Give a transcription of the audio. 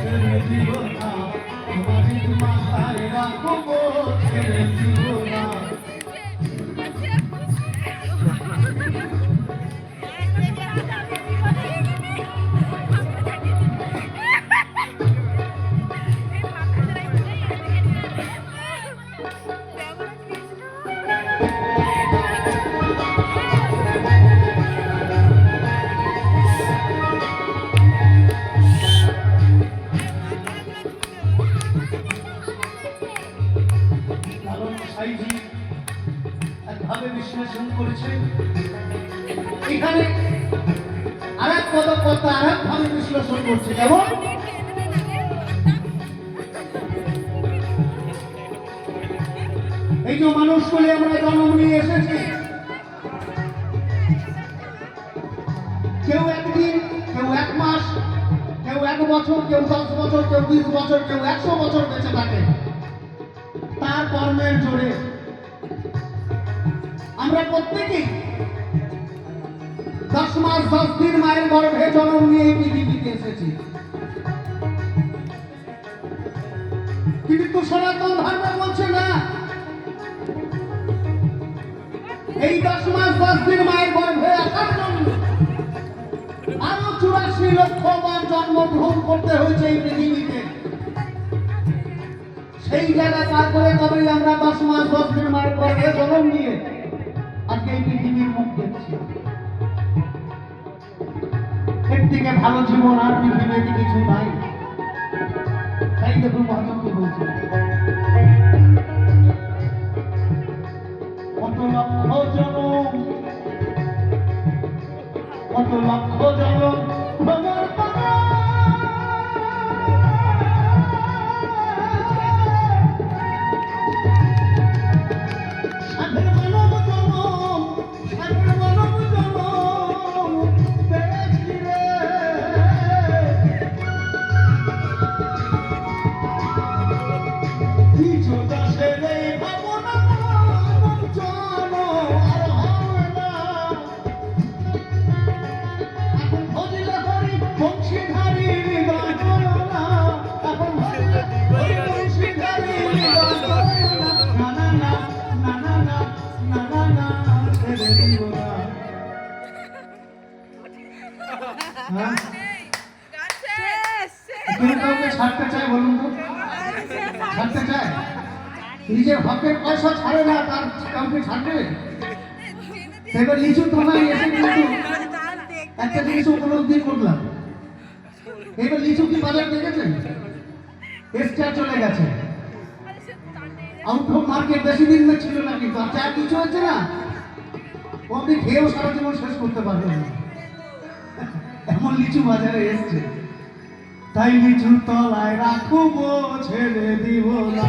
জীবনা তোমার মাথায় রাখব ছেড়ে জীবনা এখানে আর এক পদ কথা আর একভাবে বিশ্লেষণ করছে যেমন এই যে মানুষ বলে আমরা জন্ম নিয়ে এসেছি, কেউ একদিন, কেউ এক মাস, কেউ এক বছর, কেউ দশ বছর, কেউ বিশ বছর, কেউ একশো বছর বেঁচে থাকে। তার কর্মের জোরে। আমরা প্রত্যেকেই দশ মাস, দশ দিন মায়ের গর্ভে জন্ম নিয়ে পৃথিবীতে এসেছি। কিন্তু সনাতন ধর্ম বলছে না। এই দশ মাস, দশ দিন মায়ের গর্ভে আসার জন্য আরও চুরাশি লক্ষ বার জন্মগ্রহণ করতে হয়েছে এই পৃথিবীতে। সেই জায়গা পার করে তবেই আমরা দশ মাস, দশ দিন মায়ের গর্ভে জন্ম নিয়ে আজকে এই পৃথিবীর মুখ দেখছি? থেকে ভালো জীবন আর পৃথিবীতে কিছু নাই। ছাড়তে চাই বলুন ছাড়তে চায় নিজের হকের পয়সা ছাড়ে কাউকে ছাড়বে এবার লিচু তোমায় এসে করলাম এবার লিচু কি বাজার দেখেছেন? এক্সট্রা চলে গেছে। আউট মার্কেট বেশি দিন না ছিল না কিন্তু আর যা কিছু হচ্ছে না ও আপনি খেয়েও সারা জীবন শেষ করতে পারবেন না। এমন লিচু বাজারে এসছে। তাই লিচুর তলায় রাখব ছেড়ে দিব না।